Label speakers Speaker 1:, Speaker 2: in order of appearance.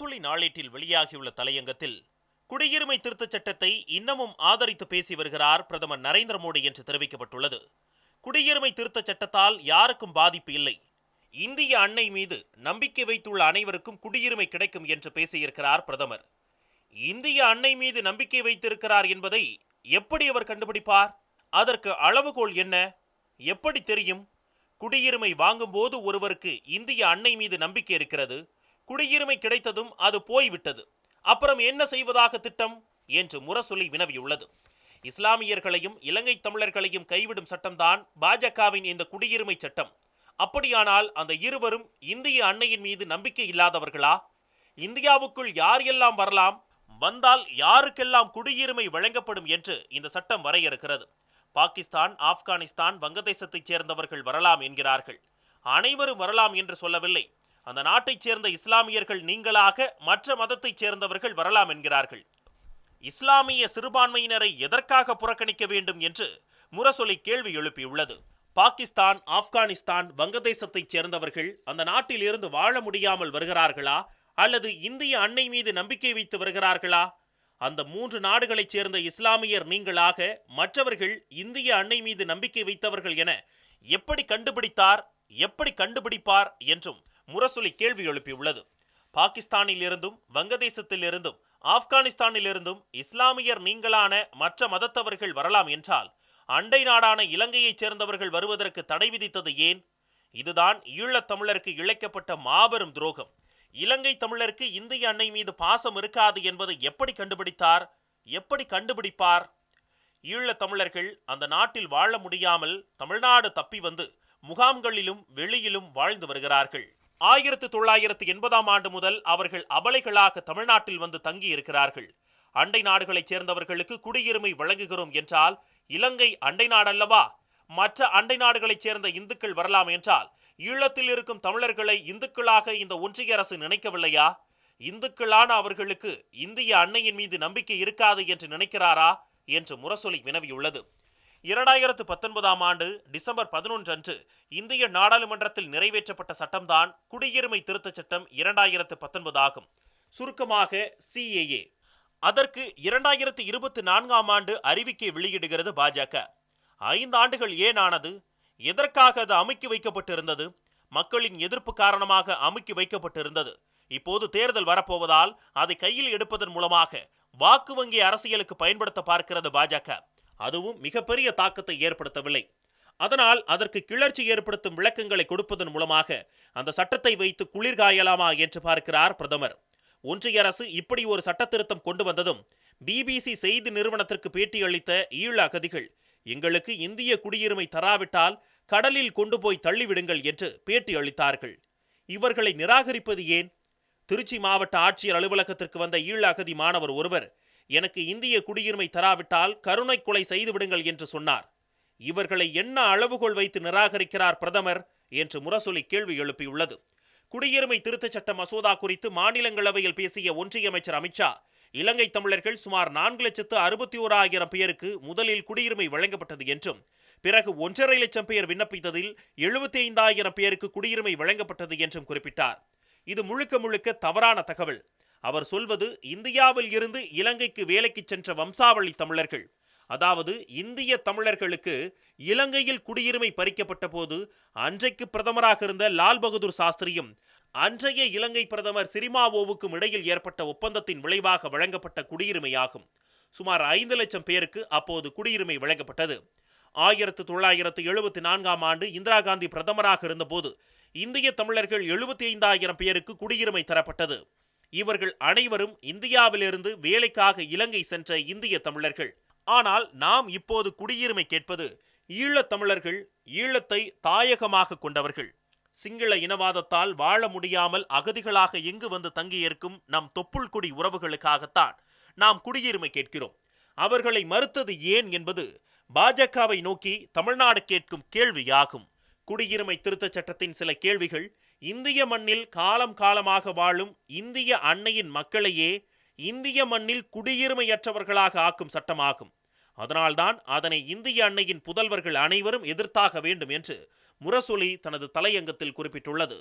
Speaker 1: முரசொலி நாளேட்டில் வெளியாகியுள்ள தலையங்கத்தில் குடியுரிமை திருத்தச் சட்டத்தை இன்னமும் ஆதரித்து பேசி வருகிறார் பிரதமர் நரேந்திர மோடி என்று தெரிவிக்கப்பட்டுள்ளது. குடியுரிமை திருத்தச் சட்டத்தால் யாருக்கும் பாதிப்பு இல்லை. இந்திய அன்னை மீது நம்பிக்கை வைத்துள்ள அனைவருக்கும் குடியுரிமை கிடைக்கும் என்று பேசியிருக்கிறார் பிரதமர். இந்திய அன்னை மீது நம்பிக்கை வைத்திருக்கிறார் என்பதை எப்படி அவர் கண்டுபிடிப்பார்? அதற்கு அளவுகோல் என்ன? எப்படி தெரியும்? குடியுரிமை வாங்கும்போது ஒருவருக்கு இந்திய அன்னை மீது நம்பிக்கை இருக்கிறது. குடியுரிமை கிடைத்ததும் அது போய்விட்டது. அப்புறம் என்ன செய்வதாக திட்டம்? என்று முரசொலி வினவியுள்ளது. இஸ்லாமியர்களையும் இலங்கை தமிழர்களையும் கைவிடும் சட்டம்தான் பாஜகவின் இந்த குடியுரிமை சட்டம். அப்படியானால் அந்த இருவரும் இந்திய அன்னையின் மீது நம்பிக்கை இல்லாதவர்களா? இந்தியாவுக்குள் யார் எல்லாம் வரலாம்? வந்தால் யாருக்கெல்லாம் குடியுரிமை வழங்கப்படும் என்று இந்த சட்டம் வரையறுக்கிறது. பாகிஸ்தான் ஆப்கானிஸ்தான் வங்கதேசத்தைச் சேர்ந்தவர்கள் வரலாம் என்கிறார்கள். அனைவரும் வரலாம் என்று சொல்லவில்லை. அந்த நாட்டைச் சேர்ந்த இஸ்லாமியர்கள் நீங்களாக மற்ற மதத்தைச் சேர்ந்தவர்கள் வரலாம் என்கிறார்கள். இஸ்லாமிய சிறுபான்மையினரை எதற்காக புறக்கணிக்க வேண்டும் என்று முரசொலி கேள்வி எழுப்பியுள்ளது. பாகிஸ்தான் ஆப்கானிஸ்தான் வங்கதேசத்தைச் சேர்ந்தவர்கள் அந்த நாட்டில் இருந்து வாழ முடியாமல் வருகிறார்களா? அல்லது இந்திய அன்னை மீது நம்பிக்கை வைத்து வருகிறார்களா? அந்த மூன்று நாடுகளைச் சேர்ந்த இஸ்லாமியர் நீங்களாக மற்றவர்கள் இந்திய அன்னை மீது நம்பிக்கை வைத்தவர்கள் என எப்படி கண்டுபிடித்தார் எப்படி கண்டுபிடிப்பார் என்றும் முரசொலி கேள்வி எழுப்பியுள்ளது. பாகிஸ்தானில் இருந்தும் வங்கதேசத்தில் இருந்தும் ஆப்கானிஸ்தானில் இருந்தும் இஸ்லாமியர் நீங்களான மற்ற மதத்தவர்கள் வரலாம் என்றால் அண்டை நாடான இலங்கையைச் சேர்ந்தவர்கள் வருவதற்கு தடை விதித்தது ஏன்? இதுதான் ஈழத் தமிழருக்கு இழைக்கப்பட்ட மாபெரும் துரோகம். இலங்கை தமிழருக்கு இந்திய அன்னை மீது பாசம் இருக்காது என்பதை எப்படி கண்டுபிடித்தார்? எப்படி கண்டுபிடிப்பார்? ஈழத் தமிழர்கள் அந்த நாட்டில் வாழ முடியாமல் தமிழ்நாடு தப்பி வந்து முகாம்களிலும் வெளியிலும் வாழ்ந்து வருகிறார்கள். ஆயிரத்து தொள்ளாயிரத்து எண்பதாம் ஆண்டு முதல் அவர்கள் அபலைகளாக தமிழ்நாட்டில் வந்து தங்கி இருக்கிறார்கள் அண்டை நாடுகளைச் சேர்ந்தவர்களுக்கு குடியுரிமை வழங்குகிறோம் என்றால் இலங்கை அண்டை நாடல்லவா? மற்ற அண்டை நாடுகளைச் சேர்ந்த இந்துக்கள் வரலாம் என்றால் ஈழத்தில் இருக்கும் தமிழர்களை இந்துக்களாக இந்த ஒன்றிய அரசு நினைக்கவில்லையா? இந்துக்களான அவர்களுக்கு இந்திய அன்னையின் மீது நம்பிக்கை இருக்காது என்று நினைக்கிறாரா? என்று முரசொலி வினவியுள்ளது. இரண்டாயிரத்து பத்தொன்பதாம் ஆண்டு டிசம்பர் பதினொன்று அன்று இந்திய நாடாளுமன்றத்தில் நிறைவேற்றப்பட்ட சட்டம்தான் குடியுரிமை திருத்தச் சட்டம் இரண்டாயிரத்து பத்தொன்பது ஆகும். சுருக்கமாக சிஏஏ அதற்கு இரண்டாயிரத்து இருபத்தி நான்காம் ஆண்டு அறிவிக்கை வெளியிடுகிறது பாஜக. ஐந்து ஆண்டுகள் ஏன் ஆனது? எதற்காக அது அமுக்கி வைக்கப்பட்டிருந்தது? மக்களின் எதிர்ப்பு காரணமாக அமுக்கி வைக்கப்பட்டிருந்தது. இப்போது தேர்தல் வரப்போவதால் அதை கையில் எடுப்பதன் மூலமாக வாக்கு வங்கி அரசியலுக்கு பயன்படுத்த பார்க்கிறது பாஜக. அதுவும் மிகப்பெரிய தாக்கத்தை ஏற்படுத்தவில்லை. அதனால் அதற்கு கிளர்ச்சி ஏற்படுத்தும் விளக்கங்களை கொடுப்பதன் மூலமாக அந்த சட்டத்தை வைத்து குளிர்காயலாமா என்று பார்க்கிறார் பிரதமர். ஒன்றிய அரசு இப்படி ஒரு சட்ட திருத்தம் கொண்டு வந்ததும் பிபிசி செய்தி நிறுவனத்திற்கு பேட்டியளித்த ஈழ அகதிகள் எங்களுக்கு இந்திய குடியுரிமை தராவிட்டால் கடலில் கொண்டு போய் தள்ளிவிடுங்கள் என்று பேட்டி அளித்தார்கள். இவர்களை நிராகரிப்பது ஏன்? திருச்சி மாவட்ட ஆட்சியர் அலுவலகத்திற்கு வந்த ஈழ அகதி மாணவர் ஒருவர் எனக்கு இந்திய குடியுரிமை தராவிட்டால் கருணை கொலை செய்து விடுங்கள் என்று சொன்னார். இவர்களை என்ன அளவுகோல் வைத்து நிராகரிக்கிறார் பிரதமர் என்று முரசொலி கேள்வி எழுப்பியுள்ளது. குடியுரிமை திருத்தச் சட்ட மசோதா குறித்து மாநிலங்களவையில் பேசிய ஒன்றிய அமைச்சர் அமித்ஷா இலங்கை தமிழர்கள் சுமார் நான்கு லட்சத்து அறுபத்தி ஓராயிரம் பேருக்கு முதலில் குடியுரிமை வழங்கப்பட்டது என்றும் பிறகு ஒன்றரை லட்சம் பேர் விண்ணப்பித்ததில் எழுபத்தி ஐந்தாயிரம் பேருக்கு குடியுரிமை வழங்கப்பட்டது என்றும் குறிப்பிட்டார். இது முழுக்க முழுக்க தவறான தகவல். அவர் சொல்வது இந்தியாவில் இருந்து இலங்கைக்கு வேலைக்கு சென்ற வம்சாவளி தமிழர்கள். அதாவது இந்திய தமிழர்களுக்கு இலங்கையில் குடியுரிமை பறிக்கப்பட்ட போது அன்றைக்கு பிரதமராக இருந்த லால் பகதூர் சாஸ்திரியும் அன்றைய இலங்கை பிரதமர் சிரிமாவோவுக்கும் இடையில் ஏற்பட்ட ஒப்பந்தத்தின் விளைவாக வழங்கப்பட்ட குடியுரிமையாகும். சுமார் ஐந்து லட்சம் பேருக்கு அப்போது குடியுரிமை வழங்கப்பட்டது. ஆயிரத்து தொள்ளாயிரத்து எழுபத்தி நான்காம் ஆண்டு இந்திரா காந்தி பிரதமராக இருந்தபோது இந்திய தமிழர்கள் எழுபத்தி ஐந்தாயிரம் பேருக்கு குடியுரிமை தரப்பட்டது. இவர்கள் அனைவரும் இந்தியாவிலிருந்து வேலைக்காக இலங்கை சென்ற இந்திய தமிழர்கள். ஆனால் நாம் இப்போது குடியுரிமை கேட்பது ஈழத் தமிழர்கள் ஈழத்தை தாயகமாக கொண்டவர்கள். சிங்கள இனவாதத்தால் வாழ முடியாமல் அகதிகளாக எங்கு வந்து தங்கியிருக்கும் நம் தொப்புள் குடி உறவுகளுக்காகத்தான் நாம் குடியுரிமை கேட்கிறோம். அவர்களை மறுத்தது ஏன் என்பது பாஜகவை நோக்கி தமிழ்நாடு கேட்கும் கேள்வியாகும். குடியுரிமை திருத்தச் சட்டத்தின் சில கேள்விகள் இந்திய மண்ணில் காலம் காலமாக வாழும் இந்திய அன்னையின் மக்களையே இந்திய மண்ணில் குடியுரிமையற்றவர்களாக ஆக்கும் சட்டமாகும். அதனால்தான் அதனை இந்திய அன்னையின் புதல்வர்கள் அனைவரும் எதிர்த்தாக வேண்டும் என்று முரசொலி தனது தலையங்கத்தில் குறிப்பிட்டுள்ளது.